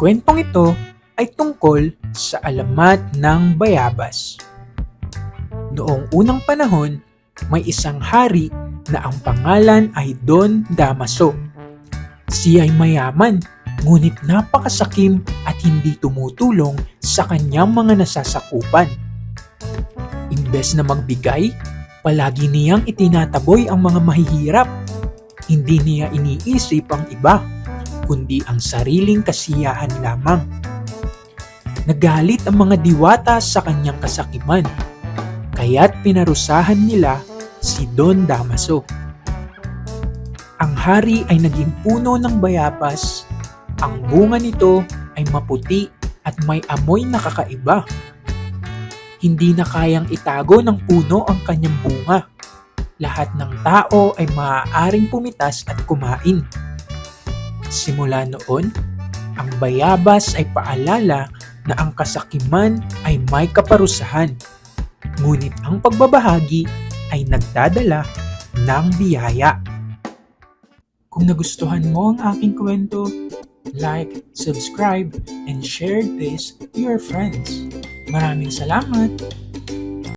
kwentong ito ay tungkol sa alamat ng bayabas. Noong unang panahon, may isang hari na ang pangalan ay Don Damaso. Siya ay mayaman, ngunit napakasakim at hindi tumutulong sa kanyang mga nasasakupan. Imbes na magbigay, palagi niyang itinataboy ang mga mahihirap. Hindi niya iniisip ang iba, kundi ang sariling kasiyahan lamang. Nagalit ang mga diwata sa kanyang kasakiman, kaya't pinarusahan nila si Don Damaso. Ang hari ay naging puno ng bayabas. Ang bunga nito ay maputi at may amoy na kakaiba. Hindi na kayang itago ng puno ang kanyang bunga. Lahat ng tao ay maaaring pumitas at kumain. Simula noon, ang bayabas ay paalala na ang kasakiman ay may kaparusahan. Ngunit ang pagbabahagi ay nagdadala ng biyaya. Kung nagustuhan mo ang aking kwento, like, subscribe, and share this to your friends. Maraming salamat!